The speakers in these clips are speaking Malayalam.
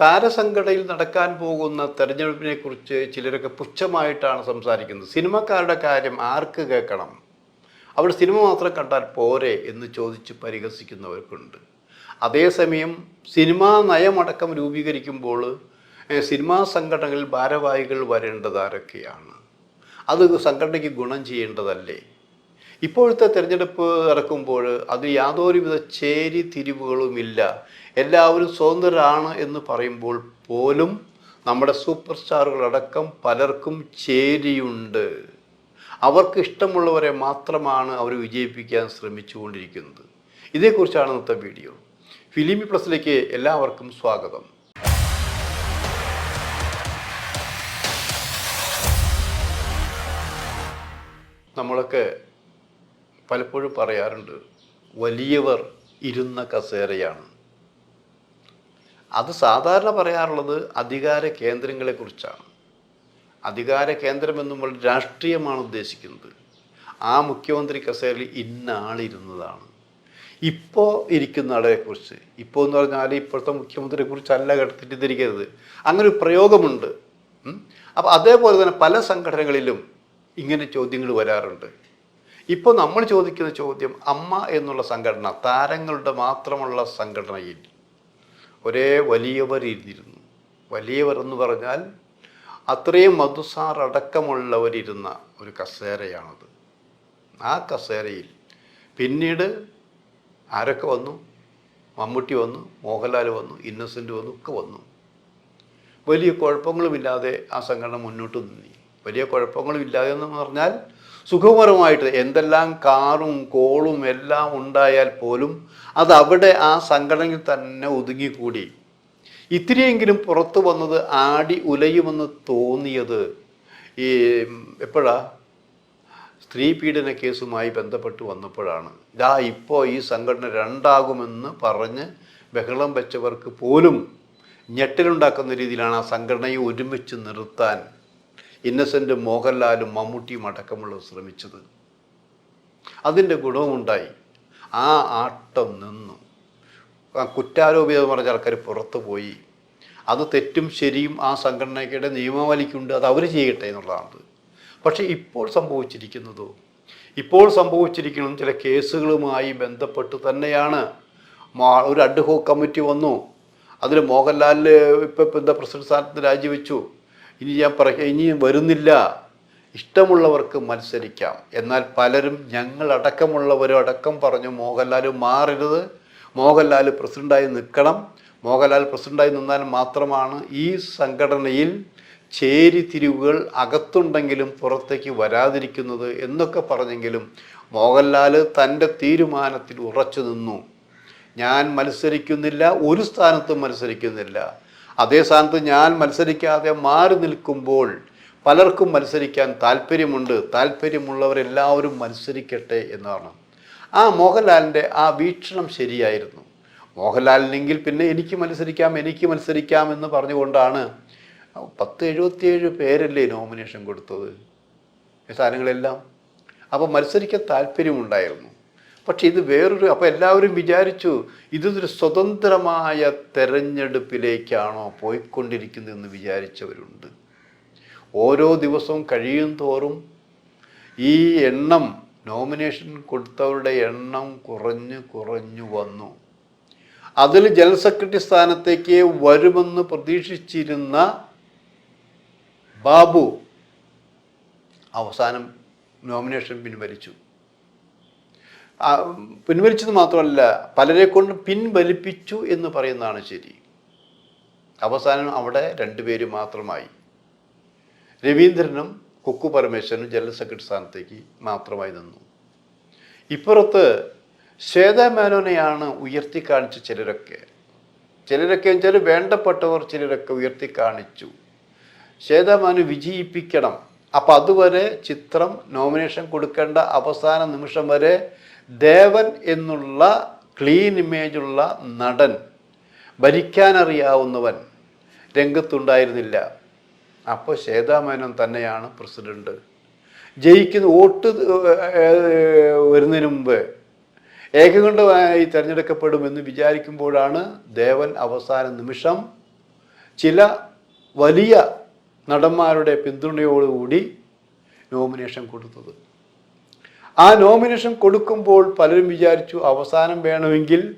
താരസംഘടയിൽ നടക്കാൻ പോകുന്ന തെരഞ്ഞെടുപ്പിനെ കുറിച്ച് ചിലരൊക്കെ പുച്ഛമായിട്ടാണ് സംസാരിക്കുന്നത്. സിനിമക്കാരുടെ കാര്യം ആർക്ക് കേൾക്കണം? അവിടെ സിനിമ മാത്രം കണ്ടാൽ പോരെ എന്ന് ചോദിച്ച് പരിഹസിക്കുന്നവർക്കുണ്ട്. അതേസമയം സിനിമാ നയമടക്കം രൂപീകരിക്കുമ്പോൾ സിനിമാ സംഘടനകളിൽ ഭാരവാഹികൾ വരേണ്ടത് ആരൊക്കെയാണ്? അത് സംഘടനയ്ക്ക് ഗുണം ചെയ്യേണ്ടതല്ലേ? ഇപ്പോഴത്തെ തിരഞ്ഞെടുപ്പ് നടക്കുമ്പോൾ അത് യാതൊരുവിധ ചേരി തിരിവുകളുമില്ല എല്ലാവരും സ്വതന്ത്രരാണ് എന്ന് പറയുമ്പോൾ പോലും നമ്മുടെ സൂപ്പർ സ്റ്റാറുകളടക്കം പലർക്കും ചേരിയുണ്ട്. അവർക്ക് ഇഷ്ടമുള്ളവരെ മാത്രമാണ് അവർ വിജയിപ്പിക്കാൻ ശ്രമിച്ചുകൊണ്ടിരിക്കുന്നത്. ഇതേക്കുറിച്ചാണ് ഇന്നത്തെ വീഡിയോ. ഫിലിമി പ്ലസിലേക്ക് എല്ലാവർക്കും സ്വാഗതം. നമ്മളൊക്കെ പലപ്പോഴും പറയാറുണ്ട് വലിയവർ ഇരുന്ന കസേരയാണ്. അത് സാധാരണ പറയാറുള്ളത് അധികാര കേന്ദ്രങ്ങളെക്കുറിച്ചാണ്. അധികാര കേന്ദ്രം എന്നുമ്പോൾ രാഷ്ട്രീയമാണ് ഉദ്ദേശിക്കുന്നത്. ആ മുഖ്യമന്ത്രി കസേരയിൽ ഇന്ന ആളിരുന്നതാണ്. ഇപ്പോൾ ഇരിക്കുന്ന ആളെക്കുറിച്ച് ഇപ്പോൾ എന്ന് പറഞ്ഞാൽ ഇപ്പോഴത്തെ മുഖ്യമന്ത്രിയെ കുറിച്ചല്ല തെറ്റിദ്ധരിക്കരുത് അങ്ങനെ ഒരു പ്രയോഗമുണ്ട്. അപ്പോൾ അതേപോലെ തന്നെ പല സംഘടനകളിലും ഇങ്ങനെ ചോദ്യങ്ങൾ വരാറുണ്ട്. ഇപ്പോൾ നമ്മൾ ചോദിക്കുന്ന ചോദ്യം അമ്മ എന്നുള്ള സംഘടന താരങ്ങളുടെ മാത്രമുള്ള സംഘടനയിൽ ഒരേ വലിയവർ ഇരുന്നിരുന്നു. വലിയവർ എന്ന് പറഞ്ഞാൽ അത്രയും മധുസാർ അടക്കമുള്ളവരിരുന്ന ഒരു കസേരയാണത്. ആ കസേരയിൽ പിന്നീട് ആരൊക്കെ വന്നു? മമ്മൂട്ടി വന്നു മോഹൻലാൽ വന്നു ഇന്നസെന്റ് വന്നു ഒക്കെ വന്നു. വലിയ കുഴപ്പങ്ങളുമില്ലാതെ ആ സംഘടന മുന്നോട്ട് നീങ്ങി വലിയ കുഴപ്പങ്ങളുമില്ലാതെ എന്ന് പറഞ്ഞാൽ സുഖകരമായിട്ട് എന്തെല്ലാം കാറും കോളും എല്ലാം ഉണ്ടായാൽ പോലും അത് അവിടെ ആ സംഘടനയിൽ തന്നെ ഒതുങ്ങിക്കൂടി. ഇത്തിരിയെങ്കിലും പുറത്തു വന്നത് ആടി ഉലയുമെന്ന് തോന്നിയത് ഈ എപ്പോഴാ? സ്ത്രീ പീഡന കേസുമായി ബന്ധപ്പെട്ട് വന്നപ്പോഴാണ്. ഇതാ ഇപ്പോൾ ഈ സംഘടന രണ്ടാകുമെന്ന് പറഞ്ഞ് ബഹളം വെച്ചവർക്ക് പോലും ഞെട്ടലുണ്ടാക്കുന്ന രീതിയിലാണ് ആ സംഘടനയെ ഒരുമിച്ച് നിർത്താൻ ഇന്നസെന്റ് മോഹൻലാലും മമ്മൂട്ടിയും അടക്കമുള്ളവർ ശ്രമിച്ചത്. അതിന്റെ ഗുണവുമുണ്ടായി ആ ആട്ടം നിന്നു. കുറ്റാരോപിതം പറഞ്ഞ ആൾക്കാർ പുറത്തു പോയി. അത് തെറ്റും ശരിയും ആ സംഘടനയ്ക്കിടെ നിയമാവലിക്കുണ്ട് അത് അവർ ചെയ്യട്ടെ എന്നുള്ളതാണ്. പക്ഷേ ഇപ്പോൾ സംഭവിച്ചിരിക്കുന്നതോ ഇപ്പോൾ സംഭവിച്ചിരിക്കുന്ന ചില കേസുകളുമായി ബന്ധപ്പെട്ട് തന്നെയാണ്. ഒരു അഡ്ഹോ കമ്മിറ്റി വന്നു. അതിൽ മോഹൻലാലിൽ ഇപ്പം എന്താ പ്രസിഡന്റ് സ്ഥാനത്ത് രാജിവെച്ചു. ഇനി ഞാൻ പറയ ഇനി വരുന്നില്ല. ഇഷ്ടമുള്ളവർക്ക് മത്സരിക്കാം. എന്നാൽ പലരും ഞങ്ങളടക്കമുള്ളവരും അടക്കം പറഞ്ഞു മോഹൻലാൽ മാറരുത്. മോഹൻലാൽ പ്രസിഡന്റായി നിൽക്കണം. മോഹൻലാൽ പ്രസിഡന്റായി നിന്നാൽ മാത്രമാണ് ഈ സംഘടനയിൽ ചേരിതിരിവുകൾ അകത്തുണ്ടെങ്കിലും പുറത്തേക്ക് വരാതിരിക്കുന്നത് എന്നൊക്കെ പറഞ്ഞെങ്കിലും മോഹൻലാൽ തന്റെ തീരുമാനത്തിൽ ഉറച്ചു നിന്നു. ഞാൻ മത്സരിക്കുന്നില്ല ഒരു സ്ഥാനത്തും മത്സരിക്കുന്നില്ല. അതേ സ്ഥാനത്ത് ഞാൻ മത്സരിക്കാതെ മാറി നിൽക്കുമ്പോൾ പലർക്കും മത്സരിക്കാൻ താല്പര്യമുണ്ട്. താല്പര്യമുള്ളവരെല്ലാവരും മത്സരിക്കട്ടെ എന്നാണ് ആ മോഹൻലാലിന്റെ ആ വീക്ഷണം ശരിയായിരുന്നു. മോഹൻലാലിനെങ്കിൽ പിന്നെ എനിക്ക് മത്സരിക്കാം എനിക്ക് മത്സരിക്കാം എന്ന് പറഞ്ഞുകൊണ്ടാണ് പത്ത് എഴുപത്തിയേഴ് പേരല്ലേ നോമിനേഷൻ കൊടുത്തത്? സാധനങ്ങളെല്ലാം. അപ്പോൾ മത്സരിക്കാൻ താല്പര്യമുണ്ടായിരുന്നു. പക്ഷേ ഇത് വേറൊരു അപ്പോൾ എല്ലാവരും വിചാരിച്ചു ഇതൊരു സ്വതന്ത്രമായ തെരഞ്ഞെടുപ്പിലേക്കാണോ പോയിക്കൊണ്ടിരിക്കുന്നതെന്ന് വിചാരിച്ചവരുണ്ട്. ഓരോ ദിവസവും കഴിയും തോറും ഈ എണ്ണം നോമിനേഷൻ കൊടുത്തവരുടെ എണ്ണം കുറഞ്ഞു കുറഞ്ഞു വന്നു. അതിൽ ജനറൽ സെക്രട്ടറി സ്ഥാനത്തേക്ക് വരുമെന്ന് പ്രതീക്ഷിച്ചിരുന്ന ബാബു അവസാനം നോമിനേഷൻ പിൻവലിച്ചു. പിൻവലിച്ചത് മാത്രമല്ല പലരെ കൊണ്ട് പിൻവലിപ്പിച്ചു എന്ന് പറയുന്നതാണ് ശരി. അവസാനം അവിടെ രണ്ടുപേര് മാത്രമായി. രവീന്ദ്രനും കുക്കു പരമേശ്വരനും ജനറൽ സെക്രട്ടറി സ്ഥാനത്തേക്ക് മാത്രമായി നിന്നു. ഇപ്പുറത്ത് ശ്വേത മേനോനെയാണ് ഉയർത്തി കാണിച്ച ചിലരൊക്കെ. ചിലരൊക്കെ വെച്ചാൽ വേണ്ടപ്പെട്ടവർ ചിലരൊക്കെ ഉയർത്തി കാണിച്ചു. ശ്വേത മേനു വിജയിപ്പിക്കണം. അപ്പം അതുവരെ ചിത്രം നോമിനേഷൻ കൊടുക്കേണ്ട അവസാന നിമിഷം വരെ ദേവൻ എന്നുള്ള ക്ലീൻ ഇമേജുള്ള നടൻ ഭരിക്കാനറിയാവുന്നവൻ രംഗത്തുണ്ടായിരുന്നില്ല. അപ്പോൾ ശ്വേതാമേനോൻ തന്നെയാണ് പ്രസിഡന്റ്. ജയിക്കുന്ന വോട്ട് വരുന്നതിന് മുമ്പ് ഏകകണ്ഠമായി തിരഞ്ഞെടുക്കപ്പെടുമെന്ന് വിചാരിക്കുമ്പോഴാണ് ദേവൻ അവസാന നിമിഷം ചില വലിയ നടന്മാരുടെ പിന്തുണയോടുകൂടി നോമിനേഷൻ കൊടുത്തത്. ആ നോമിനേഷൻ കൊടുക്കുമ്പോൾ പലരും വിചാരിച്ചു അവസാനം വേണമെങ്കിൽ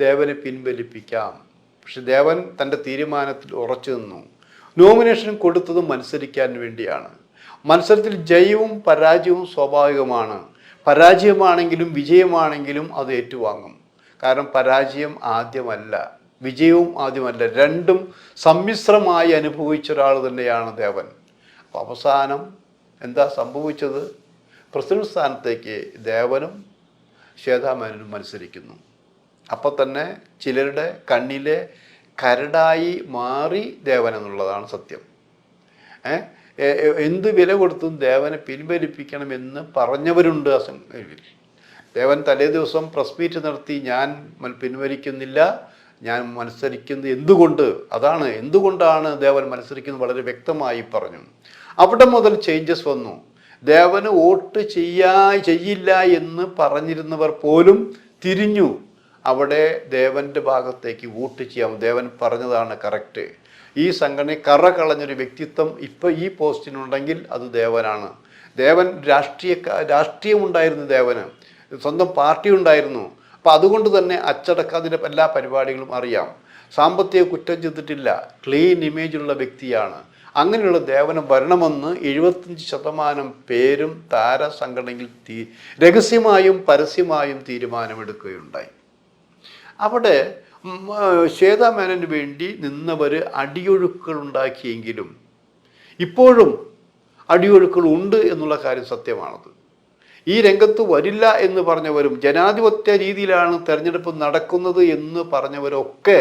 ദേവനെ പിൻവലിപ്പിക്കാം. പക്ഷെ ദേവൻ തന്റെ തീരുമാനത്തിൽ ഉറച്ചു നിന്നു. നോമിനേഷൻ കൊടുത്തത് മത്സരിക്കാൻ വേണ്ടിയാണ്. മത്സരത്തിൽ ജയവും പരാജയവും സ്വാഭാവികമാണ്. പരാജയമാണെങ്കിലും വിജയമാണെങ്കിലും അത് ഏറ്റുവാങ്ങും. കാരണം പരാജയം ആദ്യമല്ല. വിജയവും ആദ്യമല്ല. രണ്ടും സമ്മിശ്രമായി അനുഭവിച്ച ഒരാൾ തന്നെയാണ് ദേവൻ. അവസാനം എന്താ സംഭവിച്ചത്? പ്രസിഡന്റ് സ്ഥാനത്തേക്ക് ദേവനും ശ്വേതാമേനനും മത്സരിക്കുന്നു. അപ്പോൾ തന്നെ ചിലരുടെ കണ്ണിലെ കരടായി മാറി ദേവൻ എന്നുള്ളതാണ് സത്യം. എന്ത് വില കൊടുത്തും ദേവനെ പിൻവലിപ്പിക്കണമെന്ന് പറഞ്ഞവരുണ്ട് അസംഖ്യരിൽ ദേവൻ തലേ ദിവസം പ്രസ് മീറ്റ് നടത്തി ഞാൻ പിൻവലിക്കുന്നില്ല ഞാൻ മത്സരിക്കുന്നത് എന്തുകൊണ്ട്? അതാണ് എന്തുകൊണ്ടാണ് ദേവൻ മത്സരിക്കുന്നത് വളരെ വ്യക്തമായി പറഞ്ഞു. അവിടെ മുതൽ ചേഞ്ചസ് വന്നു. ദേവന് വോട്ട് ചെയ്യാ ചെയ്യില്ല എന്ന് പറഞ്ഞിരുന്നവർ പോലും തിരിഞ്ഞു. അവിടെ ദേവന്റെ ഭാഗത്തേക്ക് വോട്ട് ചെയ്യാം. ദേവൻ പറഞ്ഞതാണ് കറക്റ്റ്. ഈ സംഘടന കറ കളഞ്ഞൊരു വ്യക്തിത്വം ഇപ്പോൾ ഈ പോസ്റ്റിനുണ്ടെങ്കിൽ അത് ദേവനാണ്. ദേവൻ രാഷ്ട്രീയ രാഷ്ട്രീയമുണ്ടായിരുന്നു ദേവന്. സ്വന്തം പാർട്ടി ഉണ്ടായിരുന്നു. അപ്പം അതുകൊണ്ട് തന്നെ അച്ചടക്കത്തിന്റെ എല്ലാ പരിപാടികളും അറിയാം. സാമ്പത്തിക കുറ്റം ചെയ്തിട്ടില്ല. ക്ലീൻ ഇമേജുള്ള വ്യക്തിയാണ്. അങ്ങനെയുള്ള ദേവനം വരണമെന്ന് എഴുപത്തഞ്ച് ശതമാനം പേരും താര സംഘടനയിൽ തീ രഹസ്യമായും പരസ്യമായും തീരുമാനമെടുക്കുകയുണ്ടായി. അവിടെ ഉം, ആ, ശ്വേതാ മേനന് വേണ്ടി നിന്നവർ അടിയൊഴുക്കുകൾ ഉണ്ടാക്കിയെങ്കിലും ഇപ്പോഴും അടിയൊഴുക്കുകൾ ഉണ്ട് എന്നുള്ള കാര്യം സത്യമാണത്. ഈ രംഗത്ത് വരില്ല എന്ന് പറഞ്ഞവരും ജനാധിപത്യ രീതിയിലാണ് തെരഞ്ഞെടുപ്പ് നടക്കുന്നത് എന്ന് പറഞ്ഞവരൊക്കെ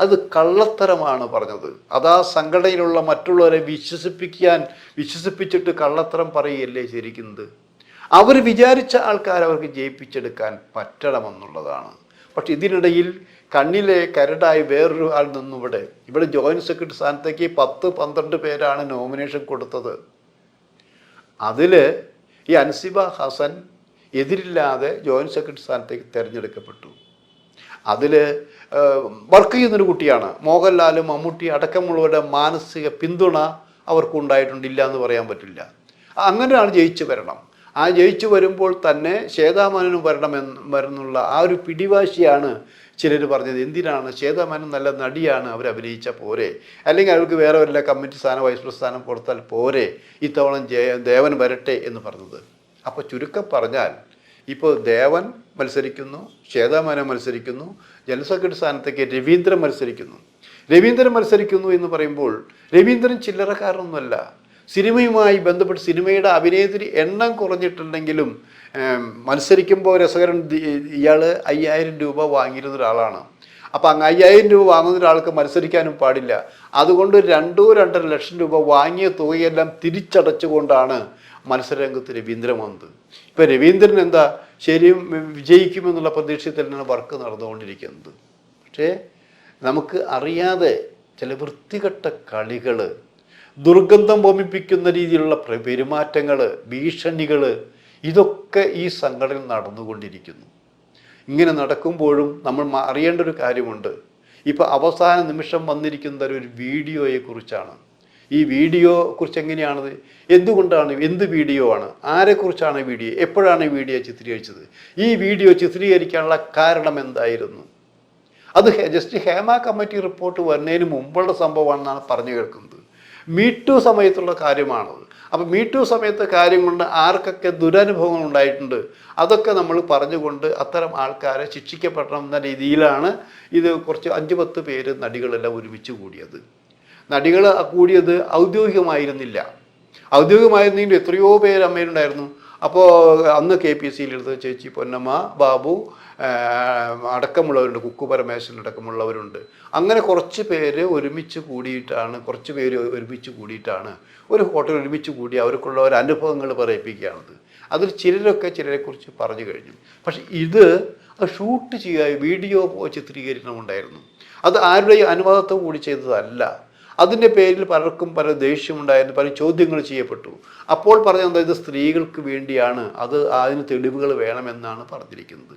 അത് കള്ളത്തരമാണ് പറഞ്ഞത്. അതാ സംഘടനയിലുള്ള മറ്റുള്ളവരെ വിശ്വസിപ്പിക്കാൻ വിശ്വസിപ്പിച്ചിട്ട് കള്ളത്തരം പറയുകയല്ലേ ശരിക്കുന്നത്? അവർ വിചാരിച്ച ആൾക്കാർ അവർക്ക് ജയിപ്പിച്ചെടുക്കാൻ പറ്റണമെന്നുള്ളതാണ്. പക്ഷെ ഇതിനിടയിൽ കണ്ണിലെ കരടായി വേറൊരു ആൾ നിന്നിവിടെ ഇവിടെ. ജോയിന്റ് സെക്രട്ടറി സ്ഥാനത്തേക്ക് പത്ത് പന്ത്രണ്ട് പേരാണ് നോമിനേഷൻ കൊടുത്തത്. അതിൽ ഈ അൻസിബ ഹസൻ എതിരില്ലാതെ ജോയിന്റ് സെക്രട്ടറി സ്ഥാനത്തേക്ക് തിരഞ്ഞെടുക്കപ്പെട്ടു. അതിൽ വർക്ക് ചെയ്യുന്നൊരു കുട്ടിയാണ്. മോഹൻലാൽ മമ്മൂട്ടി അടക്കമുള്ളവരുടെ മാനസിക പിന്തുണ അവർക്കുണ്ടായിട്ടുണ്ടില്ല എന്ന് പറയാൻ പറ്റില്ല. അങ്ങനെയാണ് ജയിച്ചു വരണം. ആ ജയിച്ചു വരുമ്പോൾ തന്നെ ശ്വേതാമനും വരണമെന്ന് വരുന്നുള്ള ആ ഒരു പിടിവാശിയാണ് ചിലർ പറഞ്ഞത്. എന്തിനാണ്? ശ്വേതാമനും നല്ല നടിയാണ്. അവർ അഭിനയിച്ച പോരെ. അല്ലെങ്കിൽ അവർക്ക് വേറെ വല്ല കമ്മിറ്റി സ്ഥാനം വൈസ് പ്രസിഡന്റ് സ്ഥാനം കൊടുത്താൽ പോരെ. ഇത്തവണ ദേവൻ വരട്ടെ എന്ന് പറഞ്ഞത്. അപ്പോൾ ചുരുക്കം പറഞ്ഞാൽ ഇപ്പോൾ ദേവൻ മത്സരിക്കുന്നു ശ്വേതാമേനോൻ മത്സരിക്കുന്നു സെക്രട്ടറി സ്ഥാനത്തേക്ക് രവീന്ദ്രൻ മത്സരിക്കുന്നു. രവീന്ദ്രൻ മത്സരിക്കുന്നു എന്ന് പറയുമ്പോൾ രവീന്ദ്രൻ ചില്ലറക്കാരനൊന്നുമല്ല. സിനിമയുമായി ബന്ധപ്പെട്ട് സിനിമയുടെ അഭിനേത്രി എണ്ണം കുറഞ്ഞിട്ടുണ്ടെങ്കിലും മത്സരിക്കുമ്പോൾ രസകരൻ ഇയാൾ അയ്യായിരം രൂപ വാങ്ങിയിരുന്ന ഒരാളാണ്. അപ്പം അങ്ങ് അയ്യായിരം രൂപ വാങ്ങുന്ന ഒരാൾക്ക് മത്സരിക്കാനും പാടില്ല. അതുകൊണ്ട് രണ്ടോ രണ്ടര ലക്ഷം രൂപ വാങ്ങിയ തുകയെല്ലാം തിരിച്ചടച്ചുകൊണ്ടാണ് മത്സരരംഗത്ത് രവീന്ദ്രൻ വന്നത്. ഇപ്പം രവീന്ദ്രൻ എന്താ ശരിയും വിജയിക്കുമെന്നുള്ള പ്രതീക്ഷയിൽ തന്നെയാണ് വർക്ക് നടന്നുകൊണ്ടിരിക്കുന്നത്. പക്ഷേ നമുക്ക് അറിയാതെ ചില വൃത്തികെട്ട കളികൾ ദുർഗന്ധം വമിപ്പിക്കുന്ന രീതിയിലുള്ള പ്ര- പെരുമാറ്റങ്ങൾ ഭീഷണികൾ ഇതൊക്കെ ഈ സംഘടനയിൽ നടന്നുകൊണ്ടിരിക്കുന്നു. ഇങ്ങനെ നടക്കുമ്പോഴും നമ്മൾ അറിയേണ്ട ഒരു കാര്യമുണ്ട്. ഇപ്പോൾ അവസാന നിമിഷം വന്നിരിക്കുന്ന ഒരു വീഡിയോയെക്കുറിച്ചാണ്. ഈ വീഡിയോ കുറിച്ച് എങ്ങനെയാണത്? എന്തുകൊണ്ടാണ്? എന്ത് വീഡിയോ ആണ്? ആരെക്കുറിച്ചാണ് വീഡിയോ? എപ്പോഴാണ് ഈ വീഡിയോ ചിത്രീകരിച്ചത്? ഈ വീഡിയോ ചിത്രീകരിക്കാനുള്ള കാരണം എന്തായിരുന്നു? അത് ജസ്റ്റ് ഹേമ കമ്മിറ്റി റിപ്പോർട്ട് വരുന്നതിന് മുമ്പുള്ള സംഭവമാണെന്നാണ് പറഞ്ഞു കേൾക്കുന്നത്. മീറ്റു സമയത്തുള്ള കാര്യമാണത്. അപ്പം മീറ്റു സമയത്തെ കാര്യം കൊണ്ട് ആർക്കൊക്കെ ദുരനുഭവങ്ങൾ ഉണ്ടായിട്ടുണ്ട്? അതൊക്കെ നമ്മൾ പറഞ്ഞുകൊണ്ട് അത്തരം ആൾക്കാരെ ശിക്ഷിക്കപ്പെടണം എന്ന രീതിയിലാണ് ഇത് കുറച്ച് അഞ്ച് പത്ത് പേര് നടികളെല്ലാം ഒരുമിച്ച് കൂടിയത്. നടികൾ കൂടിയത് ഔദ്യോഗികമായിരുന്നില്ല. ഔദ്യോഗികമായിരുന്നെങ്കിൽ എത്രയോ പേര് അമ്മയിലുണ്ടായിരുന്നു അപ്പോൾ അന്ന് കെ പി സിയിലെടുത്ത് ചേച്ചി പൊന്നമ്മ ബാബു അടക്കമുള്ളവരുണ്ട്. കുക്കു പരമേശ്വരൻ അടക്കമുള്ളവരുണ്ട്. അങ്ങനെ കുറച്ച് പേര് ഒരുമിച്ച് കൂടിയിട്ടാണ് കുറച്ച് പേര് ഒരുമിച്ച് കൂടിയിട്ടാണ് ഒരു ഹോട്ടൽ ഒരുമിച്ച് കൂടി അവർക്കുള്ള ഒരു അനുഭവങ്ങൾ പറയിപ്പിക്കുകയാണത്. അതിൽ ചിലരൊക്കെ ചിലരെക്കുറിച്ച് പറഞ്ഞു കഴിഞ്ഞു. പക്ഷെ ഇത് ഷൂട്ട് ചെയ്യുക വീഡിയോ ചിത്രീകരണം ഉണ്ടായിരുന്നു അത് ആരുടെയും അനുവാദത്തോടു കൂടി ചെയ്തതല്ല. അതിന്റെ പേരിൽ പലർക്കും പല ദേഷ്യമുണ്ടായിരുന്നു പല ചോദ്യങ്ങൾ ചെയ്യപ്പെട്ടു. അപ്പോൾ പറഞ്ഞത് ഇത് സ്ത്രീകൾക്ക് വേണ്ടിയാണ് അത് അതിന് തെളിവുകൾ വേണമെന്നാണ് പറഞ്ഞിരിക്കുന്നത്.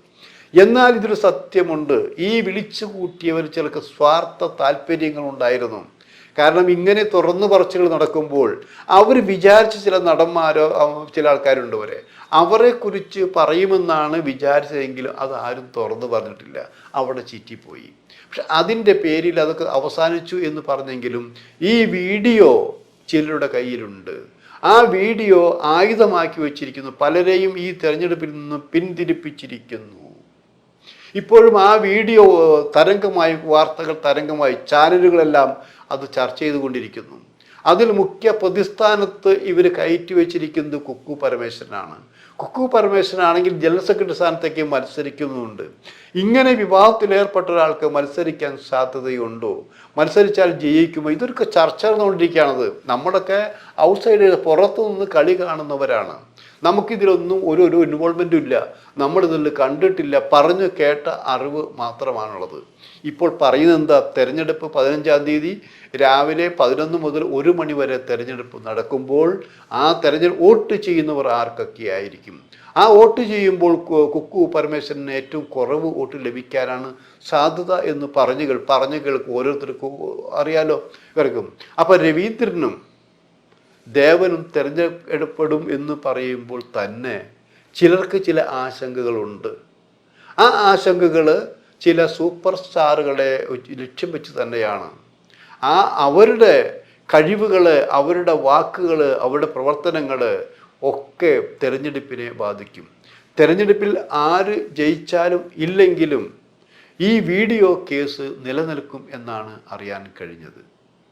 എന്നാൽ ഇതൊരു സത്യമുണ്ട്. ഈ വിളിച്ചു കൂട്ടിയവർ ചിലർക്ക് സ്വാർത്ഥ താല്പര്യങ്ങളുണ്ടായിരുന്നു. കാരണം ഇങ്ങനെ തുറന്നു പറച്ചിലുകൾ നടക്കുമ്പോൾ അവർ വിചാരിച്ച ചില നടന്മാരോ ചില ആൾക്കാരുണ്ട് വരെ അവരെ. അവരെക്കുറിച്ച് പറയുമെന്നാണ് വിചാരിച്ചതെങ്കിലും അത് ആരും തുറന്നു പറഞ്ഞിട്ടില്ല. അവിടെ ചിറ്റിപ്പോയി. പക്ഷെ അതിന്റെ പേരിൽ അതൊക്കെ അവസാനിച്ചു എന്ന് പറഞ്ഞെങ്കിലും ഈ വീഡിയോ ചിലരുടെ കയ്യിലുണ്ട്. ആ വീഡിയോ ആയുധമാക്കി വച്ചിരിക്കുന്നു. പലരെയും ഈ തെരഞ്ഞെടുപ്പിൽ നിന്ന് പിന്തിരിപ്പിച്ചിരിക്കുന്നു. ഇപ്പോഴും ആ വീഡിയോ തരംഗമായി വാർത്തകൾ തരംഗമായി ചാനലുകളെല്ലാം അത് ചർച്ച ചെയ്തുകൊണ്ടിരിക്കുന്നു. അതിൽ മുഖ്യ പ്രതിസ്ഥാനത്ത് ഇവർ കയറ്റി വെച്ചിരിക്കുന്നത് കുക്കു പരമേശ്വരനാണ്. കുക്കു പരമേശ്വരനാണെങ്കിൽ ജനറൽ സെക്രട്ടറി സ്ഥാനത്തേക്ക് മത്സരിക്കുന്നുണ്ട്. ഇങ്ങനെ വിവാഹത്തിലേർപ്പെട്ട ഒരാൾക്ക് മത്സരിക്കാൻ സാധ്യതയുണ്ടോ? മത്സരിച്ചാൽ ജയിക്കുമോ? ഇതൊരു ചർച്ച നടന്നുകൊണ്ടിരിക്കുകയാണത്. നമ്മളൊക്കെ ഔട്ട്സൈഡ് പുറത്തു നിന്ന് കളി കാണുന്നവരാണ്. നമുക്കിതിലൊന്നും ഒരു ഒരു ഇൻവോൾവ്മെന്റും ഇല്ല. നമ്മളിതിൽ കണ്ടിട്ടില്ല പറഞ്ഞു കേട്ട അറിവ് മാത്രമാണുള്ളത്. ഇപ്പോൾ പറയുന്നത് എന്താ? തെരഞ്ഞെടുപ്പ് പതിനഞ്ചാം തീയതി രാവിലെ പതിനൊന്ന് മുതൽ ഒരു മണി വരെ തെരഞ്ഞെടുപ്പ് നടക്കുമ്പോൾ ആ തെരഞ്ഞെടുപ്പ് വോട്ട് ചെയ്യുന്നവർ ആർക്കൊക്കെ ആയിരിക്കും? ആ വോട്ട് ചെയ്യുമ്പോൾ കുക്കു പരമേശ്വരന് ഏറ്റവും കുറവ് വോട്ട് ലഭിക്കാനാണ് സാധ്യത എന്ന് പറഞ്ഞു പറഞ്ഞു കേൾക്കും ഓരോരുത്തർക്കും അറിയാലോ? ഇവർക്കും. അപ്പം രവീന്ദ്രനും ദേവനും തിരഞ്ഞെടുപ്പെടും എന്ന് പറയുമ്പോൾ തന്നെ ചിലർക്ക് ചില ആശങ്കകളുണ്ട്. ആ ആശങ്കകൾ ചില സൂപ്പർ സ്റ്റാറുകളെ ലക്ഷ്യം വെച്ച് തന്നെയാണ്. ആ അവരുടെ കഴിവുകൾ അവരുടെ വാക്കുകൾ അവരുടെ പ്രവർത്തനങ്ങൾ ഒക്കെ തിരഞ്ഞെടുപ്പിനെ ബാധിക്കും. തിരഞ്ഞെടുപ്പിൽ ആര് ജയിച്ചാലും ഇല്ലെങ്കിലും ഈ വീഡിയോ കേസ് നിലനിൽക്കും എന്നാണ് അറിയാൻ കഴിഞ്ഞത്.